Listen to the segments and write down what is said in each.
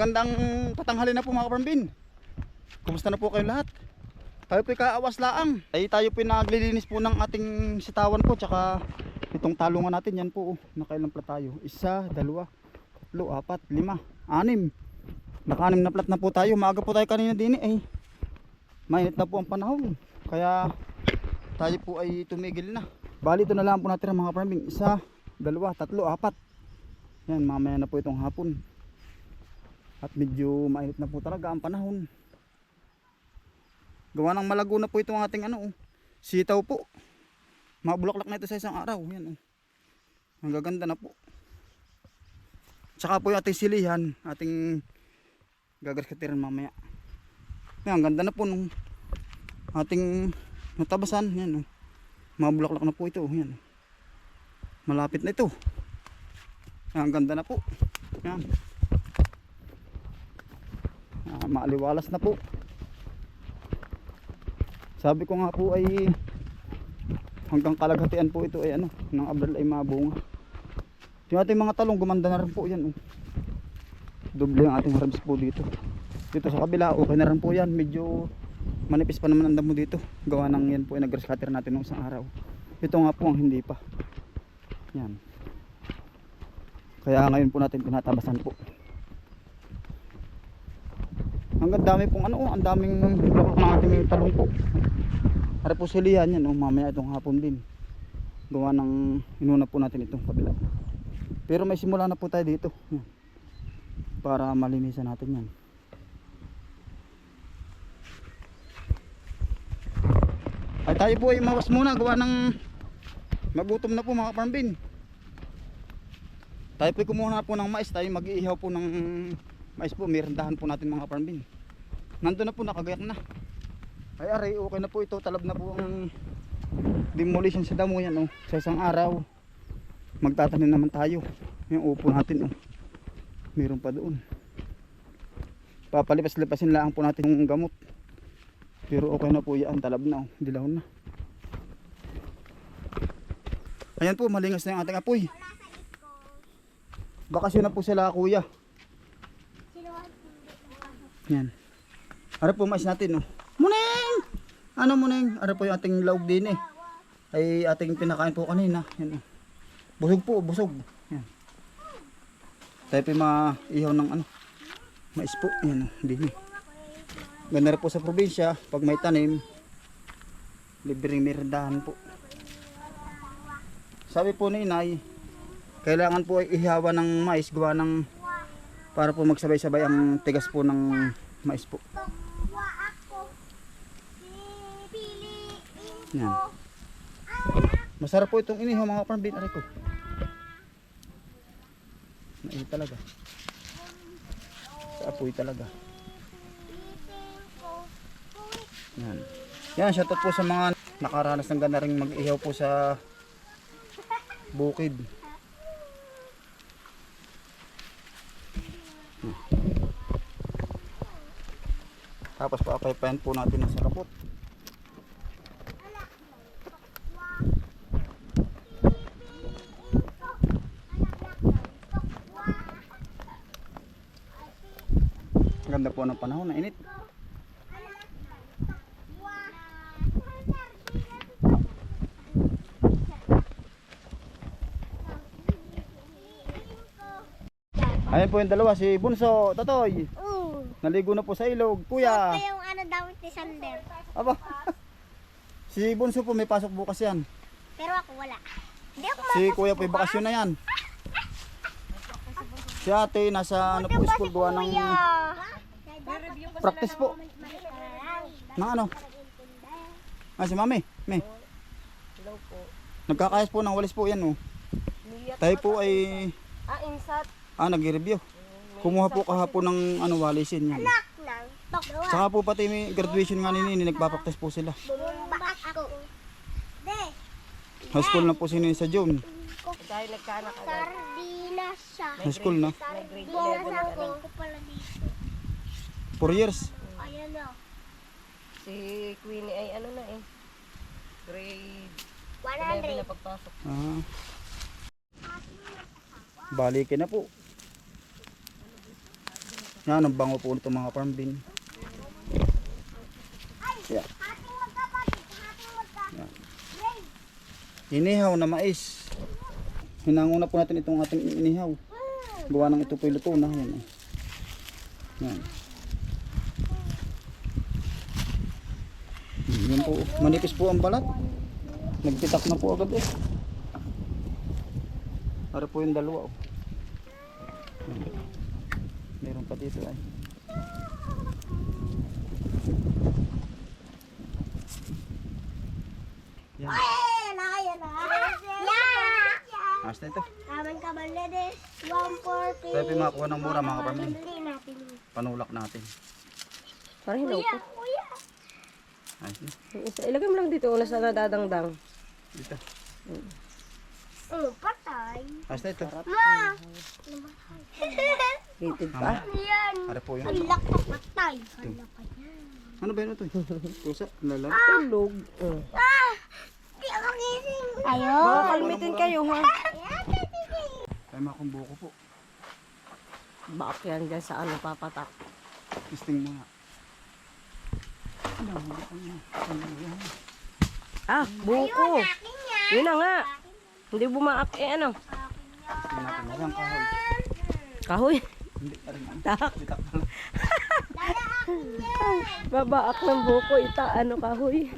Magandang patanghali na po mga kaparambin. Kumusta na po kayong lahat? Tayo po kaawas laang. Ay tayo po naglilinis po ng ating sitawan po tsaka itong talungan natin yan po. oh. Nakailang plat tayo. Isa, dalawa, tatlo, apat, lima, anim. Naka-anim na plat na po tayo. Maaga po tayo kanina din eh. Mainit na po ang panahon. Kaya tayo po ay tumigil na. Bali ito na lang po natin mga kaparambin. Isa, dalawa, tatlo, apat. Yan, mamaya na po itong hapon. At medyo mainit na po talaga ang panahon. Gawa ng malago na po itong ating ano, oh, sitaw po. Mabulaklak na ito sa isang araw. Yan, oh. Ang gaganda na po. Tsaka po yung ating silihan, ating gagaskatiran mamaya. Yan, ang ganda na po nung ating natabasan. Yan, oh. Mabulaklak na po ito. oh. Yan. Malapit na ito. Yan, ang ganda na po. Yan. Ah, maaliwalas na po. Sabi ko nga po ay hanggang kalaghatian po ito ay ano, ng abral ay mabunga. Yung ating mga talong gumanda na rin po yan. Oh. Doble ang ating harvest po dito. Dito sa kabila, okay na rin po yan. Medyo manipis pa naman ang damo dito. Gawa ng yan po ay nag-grass cutter natin nung isang araw. Ito nga po ang hindi pa. Yan. Kaya ngayon po natin tinatabasan po. Hanggang dami pong ano, ang daming bulaklak ng talong po. Para po silihan yan, oh, mamaya itong hapon din. Gawa ng inuna po natin itong kabila. Pero may simula na po tayo dito. Para malinisan natin yan. Ay tayo po ay mawas muna gawa ng magutom na po mga farmbin. Tayo po kumuha na po ng mais, tayo mag-iihaw po ng mais po, merendahan po natin mga farmbin. Nandun na po, nakagayak na. Ay aray, okay na po ito, talab na po ang demolition sa damo yan oh. Sa isang araw, magtatanim naman tayo. Yung upo natin oh. Meron pa doon. Papalipas-lipasin lang po natin yung gamot. Pero okay na po yan, talab na oh. Dilaw na. Ayan po, malingas na yung ating apoy. Bakasyon na po sila kuya. Yan. Ano po mais natin, no? Muneng! Ano muneng? Ano po yung ating laog din eh. Ay ating pinakain po kanina. Yan. oh. Busog po, busog. Yan. Tayo yung maihaw ng ano. Mais po. Yan, oh, din eh. Ganda po sa probinsya. Pag may tanim, libreng merendahan po. Sabi po ni inay, kailangan po ay ihawa ng mais gawa ng para po magsabay-sabay ang tigas po ng mais po. Yan. Masarap po itong inihaw mga kapambin. Aray ko. Nainit talaga. Sa apoy talaga. Yan. Yan, shoutout po sa mga nakaranas ng ganda rin mag-ihaw po sa bukid. Tapos papaypayan po natin ng sarapot. Ganda po ng panahon na init. Ayan po yung dalawa, si Bunso, Totoy. Naligo na po sa ilog. Kuya. Ito yung ano damit ni Sander. Aba. si Bunso po may pasok bukas yan. Pero ako wala. Hindi ako Si Kuya po yung bakasyon na yan. Si ate nasa ano po school gawa ng practice po. Ng ano? Ah, si Mami. May. Nagkakayas po ng walis po yan oh. Tayo po ay Ah, insat. ah nag-review. Kumuha po kahapon ng ano walisin yan. Nak nang tok. Saka po pati may graduation nga nini, nagpa-practice po sila. Ako. De. High school na po si Nini sa June. Dahil nagkaanak agad. Sardinas siya. High school na. Sardinas ako. 4 years. Ayan na. Si Queenie ay ano na eh. Grade 11 na 100. pagpasok. Ah. Balikin na po. Yan, ang bango po nito mga farm bin. Yan. Magkapatid. Inihaw na mais. Hinanguna po natin itong ating inihaw. Gawa ng ito po yung luto na. Yan. Yan. Yan po. Manipis po ang balat. Nagpitak na po agad eh. Para po yung dalawa. Oh. Meron pa dito ay. Yan. Na, na. Na ito. Kaman ka ba, ladies? 140. Tayo po makuha ng mura mga kapamilya. Panulak natin. Parang hilaw Kuya, ko. kuya. Na. Yung isa, ilagay mo lang dito una sa nadadangdang. Dito. Oh, patay. Na ito. Ma! Rated pa. Yan. Para po yun. Ang laki patay. Hala pa yan. Ano ba yun ito? Pusa? Lalag? Tulog. Uh. Ah! Di ako gising. Ayo. Baka kalmitin kayo ha. Ay makong buko po. Bakit yan dyan sa ano papatak. Testing muna. Ano? Ano? Ano? Ano? Ah, buko. Akin yan. Yun na nga. Hindi bumaak eh ano. Tingnan natin. Masang kahoy. Kahoy. Hindi pa rin. Tak. Bitak na lang. Babaak ng buko. Ita ano kahoy.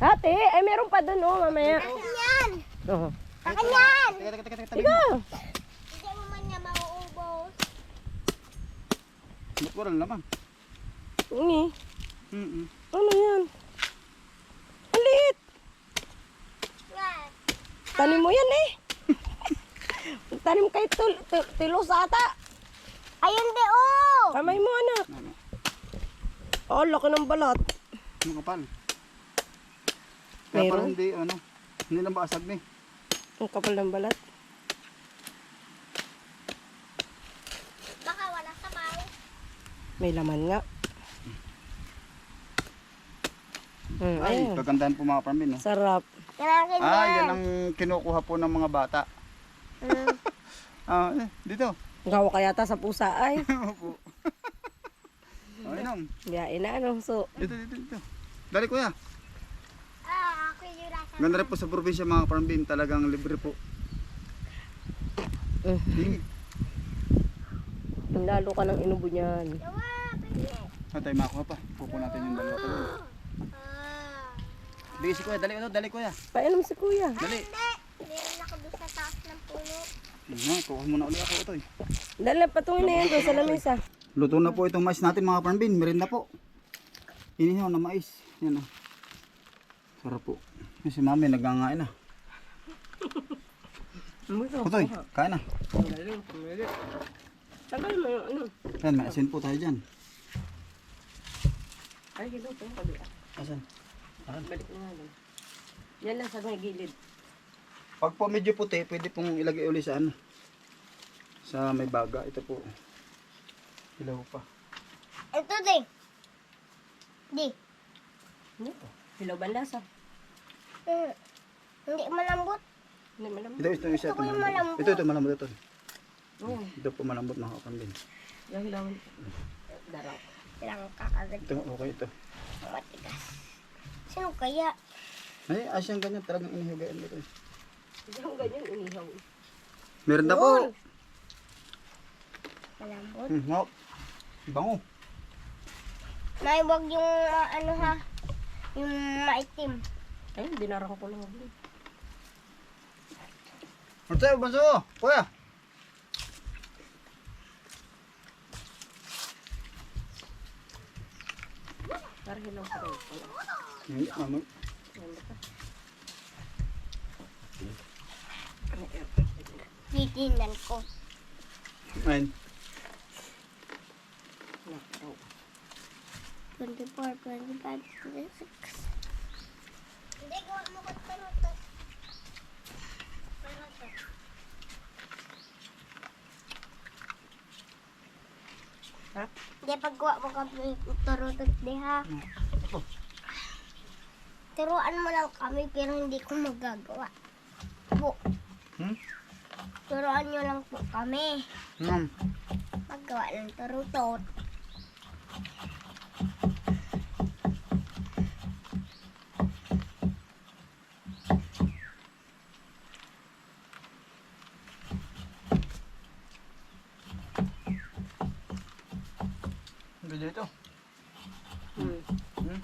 Ate, ay meron pa doon oh mamaya. Akin yan. Oh. Akin yan. Teka, teka, teka, teka. Ika. Hindi mo man niya mauubos. Ba't walang laman? Ini. Mm Ano yan? Ang liit. Yan. Tanim mo yan eh. Tanim kay tul tul- tilos ata. Ayun di oh. Kamay mo anak. Ano? Oh, laki ng balat. Ano kapal? Kaya Meron? hindi, ano, hindi lang basag ni. Ang kapal ng balat. Baka wala sabaw. May laman nga. Hmm, Ay, ayun. kagandahan po mga farmin, no? Sarap. Kailangan Ah, yan ang kinukuha po ng mga bata. Ah, eh, dito. Gawa kaya ta sa pusa ay. Opo. Oh, inom. Biyain na ano. So, Dito, dito, dito. Dali kuya. Ah, ako yung rasa. Ganda rin po sa probinsya mga farm bin. Talagang libre po. uh, Ding. lalo ka ng inubo niyan. Yawa, pwede. Tayo makuha pa. Pupo natin yung dalawa. Ah. Dali si kuya, dali ito, dali kuya. Painom si kuya. Dali. Hindi. Meron ako doon sa taas ng puno. Ano, kuha muna ulit ako ito eh. Dala patungin na yan doon sa lamesa. Luto na po itong mais natin mga farm bin. Merinda po. Inihaw na mais. Yan ah. Sarap po. Yan si mami nagangain na. Kutoy, kain na. Tagal mo yung ano. Yan, may asin po tayo dyan. Ay, gano'n po yung kabila. Asan? Balik na nga doon. Yan lang sa may gilid. Pag po medyo puti, pwede pong ilagay uli sa ano. Sa may baga. Ito po. Ilaw pa. Ito din. Di. Hindi po. Hilaw ba ang lasa? Hmm. Hindi malambot. Hindi malam. Ito, ito. Ito po yung malambot. Ito, ito, malambot ito. Oo. Ito po malambot mga kapambin. Yung hilawan. Darang. Lang kakagad. Ito, okay ito. Matigas. Sino kaya? Ay, asyang ganyan talagang inihigayan dito. eh. Yung ganyan, inihaw. Meron na po. Malambot. Hmm, wow. Bango. May wag yung ah, ano ha. Yung maitim. Ay, dinarang ko lang. Ano tayo, banso? Kuya. Para hilaw pa rin. Ano. Titinan ko. Ayun. 24, 25, 26. Hindi, gawa mo ko pero to. Pero to. Ha? Hindi, paggawa mo turutot di ha. Turuan mo lang kami pero hindi ko magagawa. Po. Hmm? Turuan nyo lang po kami. Hmm. Pag gawa ng turutot. Video ito. Hmm. Hmm?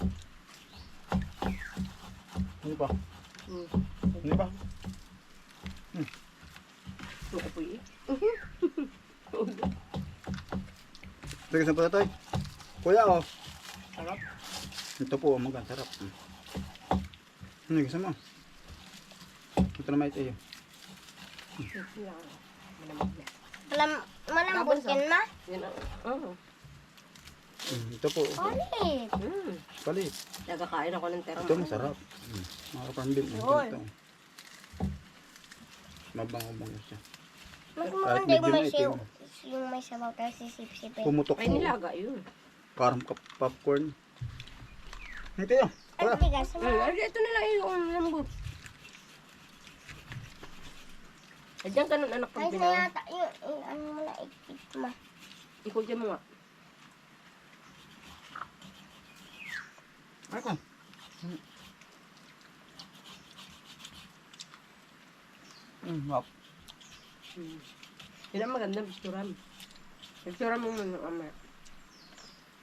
Hindi pa. Hmm. Hindi pa. Ang apoy eh. Tigas na po ito. Kuya oh. Sarap. Ito po, maganda. Sarap. Hmm. Ano gusto mo? Ito naman ito yun. Malam malambot yan ma. Oh. Hmm, Ito po. Ulit. Hmm. Palit. Nagkakain ako ng terang. Ito masarap. Hmm. Mga kapambin. Ito. Ito. Mabango-bango siya. Mas maganda yung may. Yung may sabaw tayo sisip-sipin. Pumutok Ay, nilaga yun. Parang kap- popcorn. Ito yun. Ay, bigas mo. Hmm. Ay, ito na lang yung lambot. Ay, dyan ka nun anak Ay, pag na bina. yata. Yung, yung ano mo na ikit ma. Ikaw dyan mo nga. Ay ko. Hmm, wap. Hmm. Yan ang maganda, bisturan. Bisturan mo muna, ama.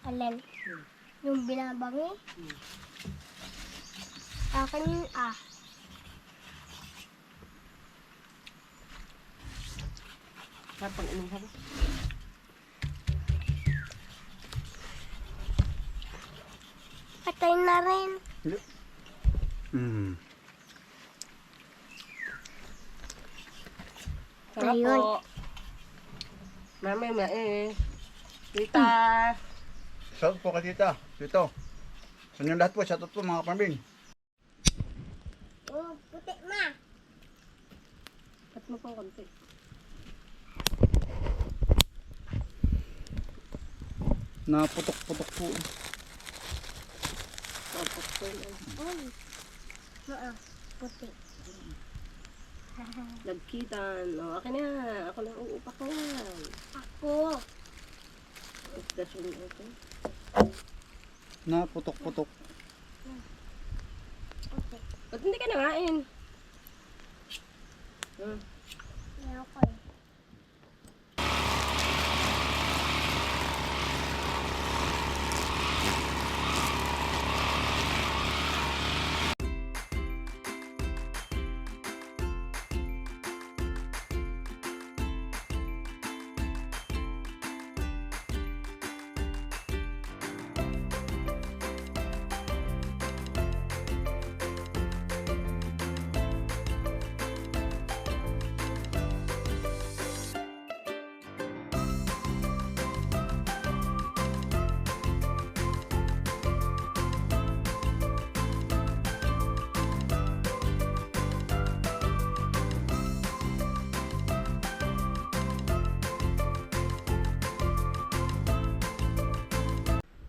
Alin? Hmm. Yung binabangi? Hmm. Akin yun ah. Sarap ang inom sabi. Patay na rin. Hmm. Sarap po. Mami, mae. Tita. Shout po kay tita. Dito. Sa inyo lahat po. Shout out po mga kapambin. Oh, puti ma. Cut mo pang konti. Naputok-putok po. Tapos ko yun. Uy. Oo, puti. Nagkitan. O, akin na. Ako na uupak ko yan. Ako. Dasun ito. Naputok-putok. Puti. Ba't hindi ka nangain? Hmm.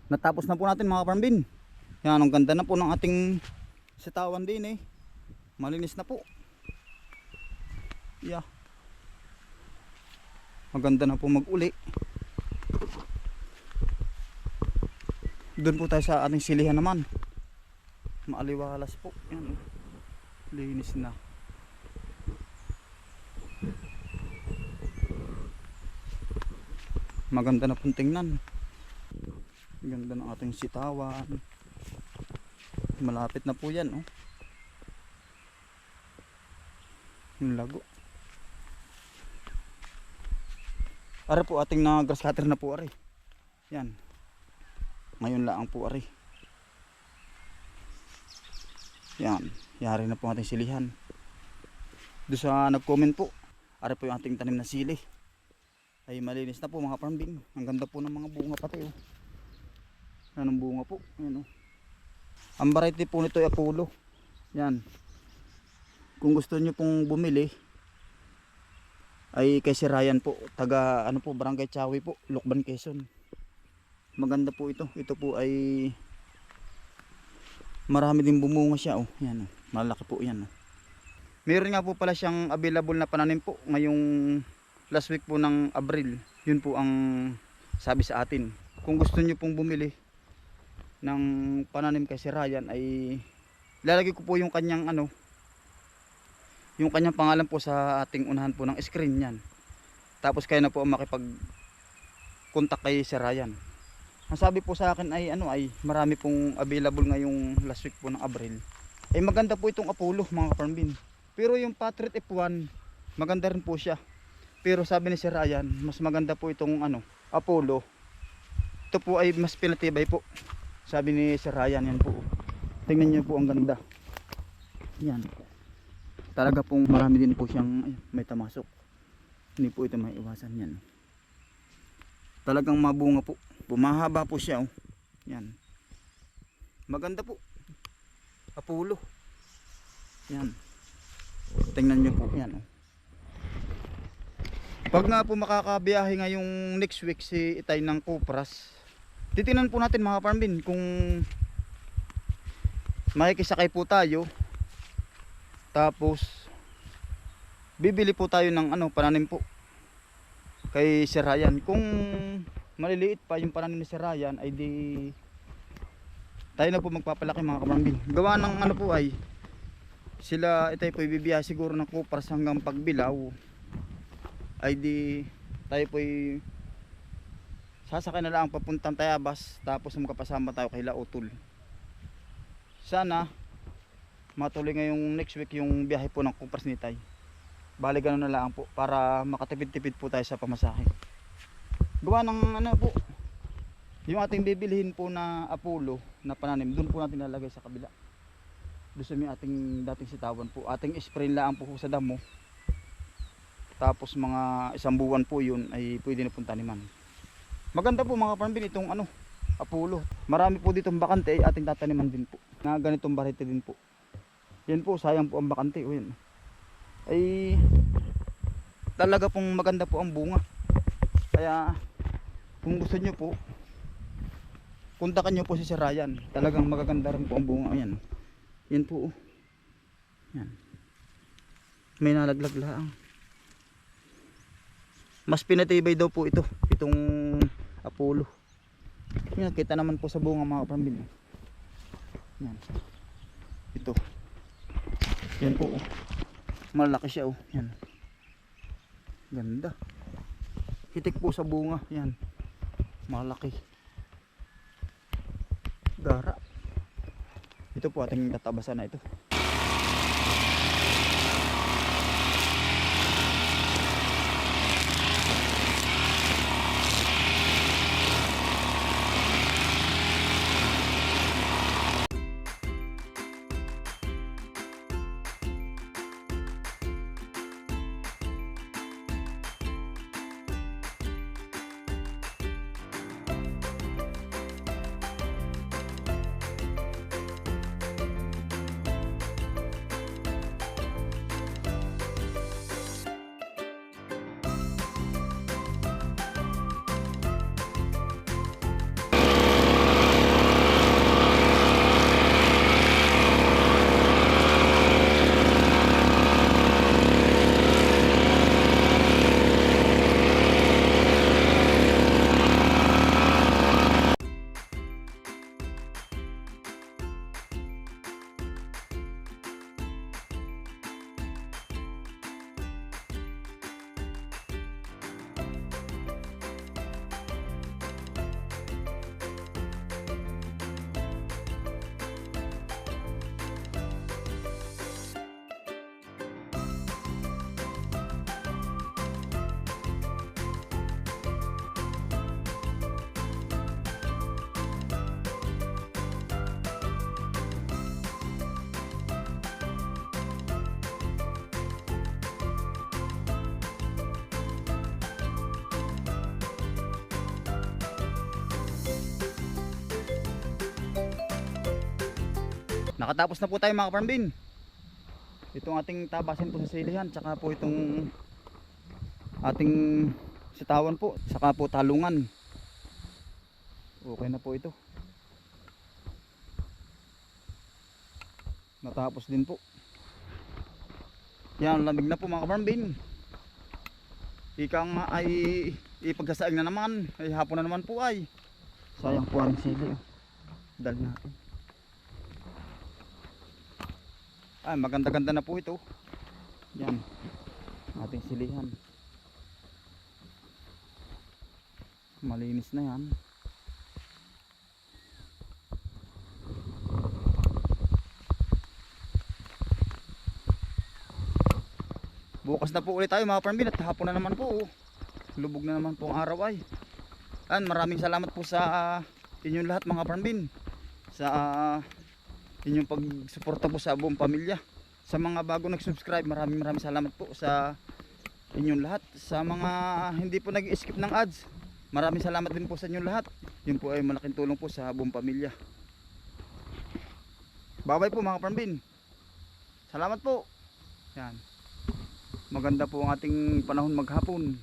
Natapos na po natin mga kapambin. Yan, ang ganda na po ng ating sitawan din eh. Malinis na po. Yeah. Maganda na po mag-uli. Doon po tayo sa ating silihan naman. Maaliwalas po. Yan. oh. Linis na. Maganda na pong tingnan. Ganda ng ating sitawan. Malapit na po yan, oh. Yung lago. Are po ating na grass cutter na po are. Yan. Ngayon lang po are. Yan. Yari na po ating silihan. Doon sa nag-comment po. Are po yung ating tanim na sili. Ay malinis na po mga parmbin. Ang ganda po ng mga bunga pati oh. Anong bunga po? Ayan oh. Ang variety po nito ay Apollo. Yan. Kung gusto nyo pong bumili, ay kay si Ryan po. Taga ano po, Barangay Chawi po, Lukban, Quezon. Maganda po ito. Ito po ay marami din bumunga siya. Oh. Yan oh. Malaki po yan. Oh. Meron nga po pala siyang available na pananim po ngayong last week po ng Abril. Yun po ang sabi sa atin kung gusto nyo pong bumili ng pananim kay si Ryan ay lalagay ko po yung kanyang ano yung kanyang pangalan po sa ating unahan po ng screen yan tapos kayo na po makipag contact kay si Ryan. Ang sabi po sa akin ay ano ay marami pong available ngayong last week po ng Abril. Ay maganda po itong Apollo mga kaparmbin pero yung Patriot F1 maganda rin po siya. Pero sabi ni si Ryan mas maganda po itong ano Apollo. Ito po ay mas pinatibay po sabi ni Sir Ryan yan po. Tingnan niyo po ang ganda. Yan. Talaga pong marami din po siyang ay, may tamasok. Hindi po ito may iwasan yan. Talagang mabunga po. Bumahaba po siya oh. yan. Maganda po. Apollo yan. Tingnan niyo po. Yan oh. pag nga po makakabiyahe ngayong next week si Itay ng Kupras titingnan po natin mga farm bin kung makikisakay po tayo. Tapos bibili po tayo ng ano pananim po kay Sir Ryan. Kung maliliit pa yung pananim ni Sir Ryan ay di tayo na po magpapalaki mga kamarambin gawa ng ano po ay sila itay po ibibiya siguro ng kupras hanggang pagbilaw ay di tayo po sasakay na lang papuntang Tayabas tapos magkapasama tayo kay Lautol. Sana matuloy ngayong next week yung biyahe po ng kupras ni Tay. Bali ganun na lang po para makatipid-tipid po tayo sa pamasahe. Gawa ng ano po yung ating bibilihin po na Apollo na pananim doon po natin lalagay sa kabila. Doon sa ating dating sitawan po. Ating spray lang po sa damo. Tapos mga isang buwan po yun ay pwede na pong taniman maganda po mga farmbin itong ano Apollo. Marami po ditong bakante ay ating tataniman din po. Na ganitong variety din po. Yan po sayang po ang bakante o yan. Ay talaga pong maganda po ang bunga. Kaya kung gusto nyo po kontakan nyo po si Sir Ryan. Talagang magaganda rin po ang bunga yan. Yan po oh. yan. May nalaglag lang. Mas pinatibay daw po ito itong Apollo. Yan kita naman po sa bunga mga kapambin. Yan. Ito. Yan po oh. malaki siya oh. Yan. Ganda. Hitik po sa bunga. Yan. Malaki. Gara ito po ating tatabasan na ito Nakatapos na po tayo mga kaparmbin. Itong ating tabasin po sa silihan, tsaka po itong ating sitawan po, saka po talungan. Okay na po ito. Natapos din po. Yan, lamig na po mga kaparmbin. Ika nga ay ipagsasaing na naman. Ay hapon na naman po ay. Sayang po ang sili. Oh. Dali natin. Ay maganda-ganda na po ito. Yan. Ating silihan. Malinis na yan. Bukas na po ulit tayo mga parmbin at hapon na naman po. Lubog na naman po ang araw ay. Yan, maraming salamat po sa ah, inyong lahat mga parmbin. Sa ah, inyong pagsuporta po sa buong pamilya. Sa mga bago nag-subscribe, maraming maraming salamat po sa inyong lahat. Sa mga hindi po nag-skip ng ads, maraming salamat din po sa inyong lahat. Yun po ay malaking tulong po sa buong pamilya. Bye-bye po mga parmbin. Salamat po. Yan. Maganda po ang ating panahon maghapon.